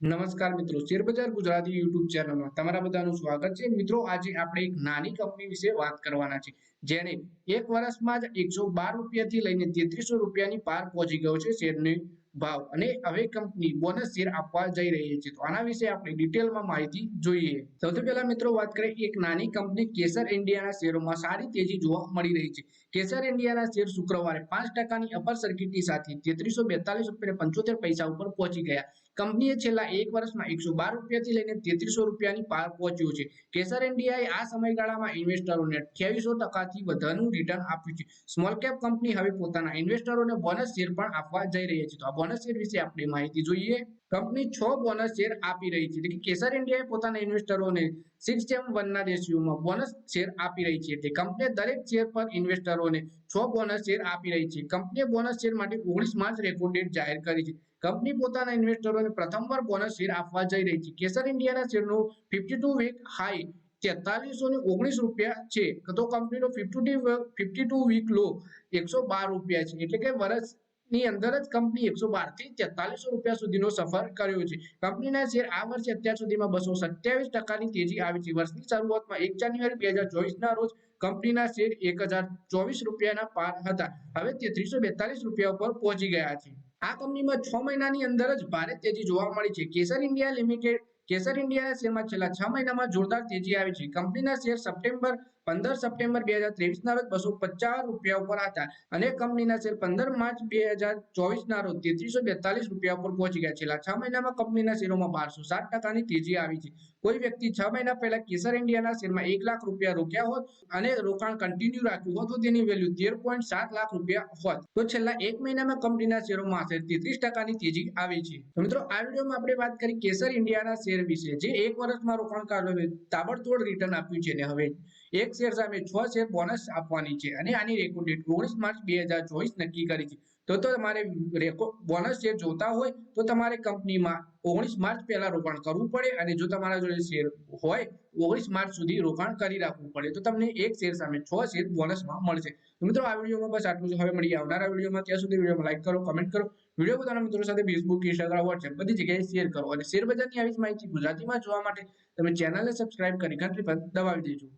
નમસ્કાર મિત્રો શેરબજાર ગુજરાતી યુટ્યુબ ચેનલમાં તમારા બધાનું સ્વાગત છે. મિત્રો, આજે આપણે એક નાની કંપની વિશે વાત કરવાના છે જેને એક વર્ષમાં જ એકસો બાર રૂપિયાથી લઈને તેત્રીસો રૂપિયાની પાર પહોંચી ગયો છે શેરની. ભાવ અને હવે કંપની બોનસ શેર આપવા જઈ રહી છે. તો આના વિશે આપણે ડિટેલમાં માહિતી જોઈએ. સૌથી પહેલા મિત્રો વાત કરીએ એક નાની કંપની કેસર ઇન્ડિયાના શેરોમાં. સારી તેજી જોવા મળી રહી છે. કેસર ઇન્ડિયાના શેર શુક્રવારે પાંચ ટકાની અપર સર્કિટની સાથે તેત્રીસો બેતાલીસ રૂપિયા પંચોતેર પૈસા ઉપર પહોંચી ગયા. કંપનીએ છેલ્લા એક વર્ષમાં એકસો બાર રૂપિયાથી લઈને તેત્રીસો રૂપિયાની પાર પહોંચ્યું છે. કેસર ઇન્ડિયાએ આ સમયગાળામાં ઇન્વેસ્ટરોને અઠ્યાવીસો ટકાથી વધારનું રિટર્ન આપ્યું છે. સ્મોલ કેપ કંપની હવે પોતાના ઇન્વેસ્ટરોને બોનસ શેર પણ આપવા જઈ રહી છે. તો આ બોનસ શેર વિશે આપણે માહિતી જોઈએ. કંપની છ બોનસ શેર આપી રહી છે. એટલે કે કેસર ઇન્ડિયાએ પોતાના ઇન્વેસ્ટરોને સિક્સ જેમ વનના રેશિયોમાં બોનસ શેર આપી રહી છે. એટલે કંપનીએ દરેક શેર પર ઇન્વેસ્ટરોને છ બોનસ શેર આપી રહી છે. કંપનીએ બોનસ શેર માટે ઓગણીસ માર્ચ રેકોર્ડ ડેટ જાહેર કરી છે. કંપની પોતાના ઇન્વેસ્ટરોને પ્રથમવાર બોનસ શેર આપવા જઈ રહી છે. કેસર ઇન્ડિયાના શેરનું ફિફ્ટી ટુ વીક હાઈ તેતાલીસો ને ઓગણીસ રૂપિયા છે. તો કંપનીનો fifty fifty two week low એકસો બાર રૂપિયા છે. એટલે કે વર્ષ ની અંદર જ કંપની એકસો બારથી તેતાલીસો રૂપિયા સુધીનો સફર કર્યો છે. કંપનીના શેર આ વર્ષે અત્યાર સુધીમાં બસો સત્યાવીસ ટકાની તેજી આવી છે. વર્ષની શરૂઆતમાં એક જાન્યુઆરી બે હજાર રોજ કંપનીના શેર એક હજાર ચોવીસ રૂપિયાના પાર હતા. હવે તેત્રીસો બેતાલીસ રૂપિયા ઉપર પહોંચી ગયા છે. આ કંપનીમાં છ મહિનાની અંદર જ ભારે તેજી જોવા મળી છે. કેસર ઇન્ડિયા લિમિટેડ, કેસર ઇન્ડિયાના શેરમાં છેલ્લા છ મહિનામાં જોરદાર તેજી આવી છે. કંપનીના શેર સપ્ટેમ્બર પંદર સપ્ટેમ્બર બે હજાર ત્રેવીસના રોજ બસો પચાસ રૂપિયા ઉપર હતા. અને કંપનીના શેર પંદર માર્ચ બે હજાર ચોવીસના રોજ તેત્રીસો બેતાલીસ રૂપિયા ઉપર પહોંચી ગયા. છેલ્લા છ મહિનામાં કંપનીના શેરોમાં બારસો સાત ટકાની તેજી આવી છે. કોઈ વ્યક્તિ છ મહિના પહેલા કેસર ઇન્ડિયાના શેરમાં એક લાખ રૂપિયા રોક્યા હોત અને રોકાણ કન્ટિન્યુ રાખ્યું હોત તો તેની વેલ્યુ તેર પોઈન્ટ સાત લાખ રૂપિયા હોત. તો છેલ્લા એક મહિનામાં કંપનીના શેરોમાં આશરે તેત્રીસ ટકાની તેજી આવી છે. મિત્રો, આ વિડીયોમાં આપણે વાત કરી કેસર ઇન્ડિયાના શેર વિશે, જે એક વર્ષમાં રોકાણકારોને તાબડતોડ રિટર્ન આપ્યું છે. ને હવે એક શેર સામે છ શેર બોનસ આપવાની છે અને આની રેકોર્ડ ડેટ ઓગણીસ માર્ચ બે નક્કી કરી છે. તો તમારે રેકોર્ડ બોનસ શેર જોતા હોય તો તમારે કંપનીમાં ઓગણીસ માર્ચ પહેલા રોકાણ કરવું પડે અને જો તમારા જોડે શેર હોય ઓગણીસ માર્ચ સુધી રોકાણ કરી રાખવું પડે. તો તમને એક શેર સામે છ શેર બોનસમાં મળશે. મિત્રો, આ વિડીયોમાં બસ આટલું જ. હવે મળી આવનારા વિડીયોમાં. ત્યાં સુધી વિડીયોમાં લાઈક કરો કમેન્ટ કરો. વીડિયો પોતાના મિત્રો સાથે ફેસબુક ઇન્સ્ટાગ્રામ વોટ્સએપ બધી જગ્યાએ શેર કરો. અને શેર બજારની આવી જ માહિતી ગુજરાતીમાં જોવા માટે તમે ચેનલને સબસ્ક્રાઇબ કરી ઘંટડી પર દબાવી દેજો.